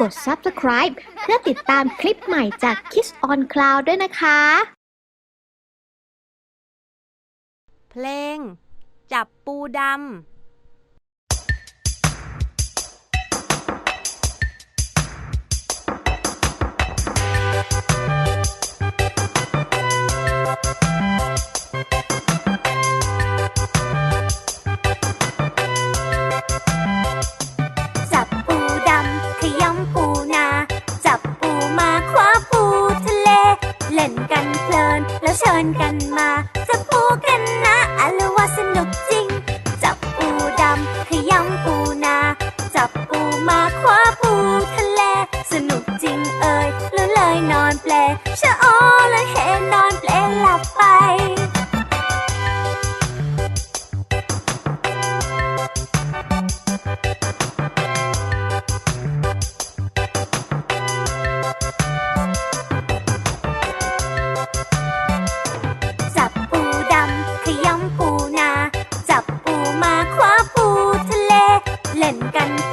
กด subscribe เพื่อติดตามคลิปใหม่จาก Kiss on Cloud ด้วยนะคะ เพลง จับปูดำ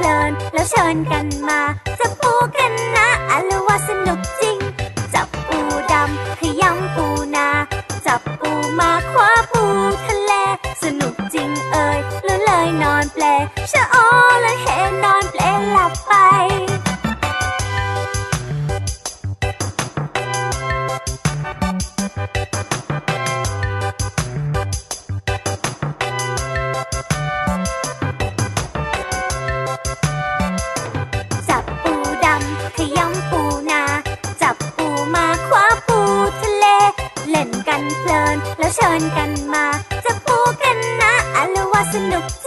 ลินแล้วเชิญกันมาจับปูกันนะอะละว่าสนุกจริง จับปูดำขยำปูนา จับปูมาคว้าปูทะเล สนุกจริงเอ่ยแล้วเลยนอนเปลชะโอ สนุก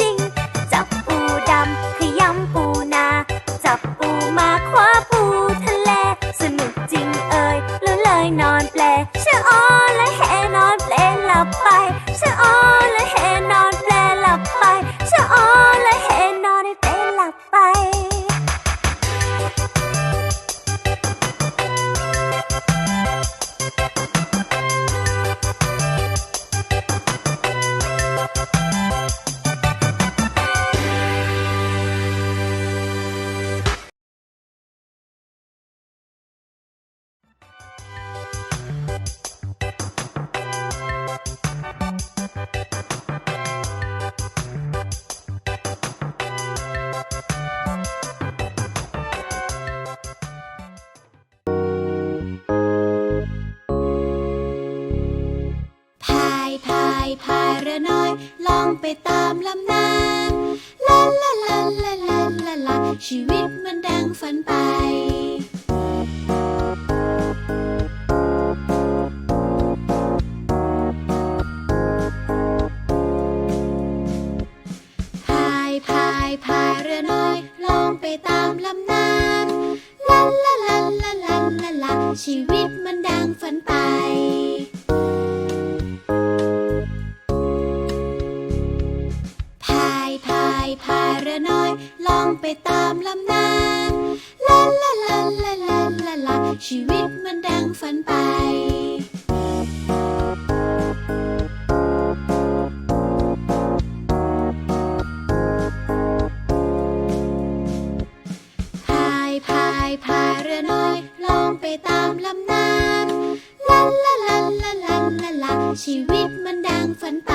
ไปตามลำน้ำลาลาลาลาลาลาลาชีวิตมันดังฝันไป พายพายพายเรือน้อยลองไปตามลำน้ำลาลาลาลาลาลาลาชีวิตมันดังฝันไป ตามลำน้ำลาลาลาลาลาลาลาชีวิตมันดังฝันไป พายพายพายเรือน้อยลองไปตามลำน้ำลาลาลาลาลาลาลาชีวิตมันดังฝันไป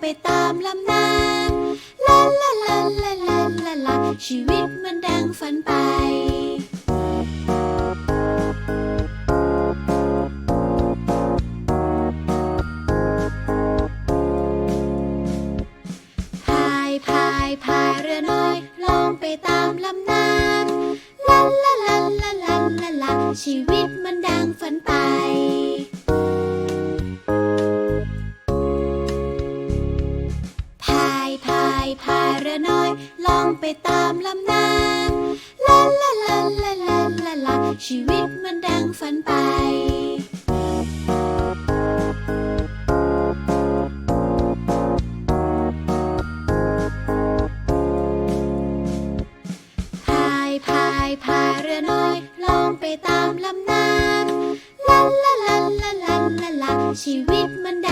ไปตามลำน้ำลาลาลาลาลาลาลาชีวิตมันดังฝันไป พายพายพายเรือน้อยล่องไปตามลำน้ำลาลาลาลาลาลาลาชีวิตมันดังฝันไป พาเรือน้อยลองไปตามลำน้ำลาลาลาลาลาลาลาชีวิตมันดังฝันไปพายพาเรือนยลองไปตามลำน้ำลาลาลาลาลาลาชีวิตมันดั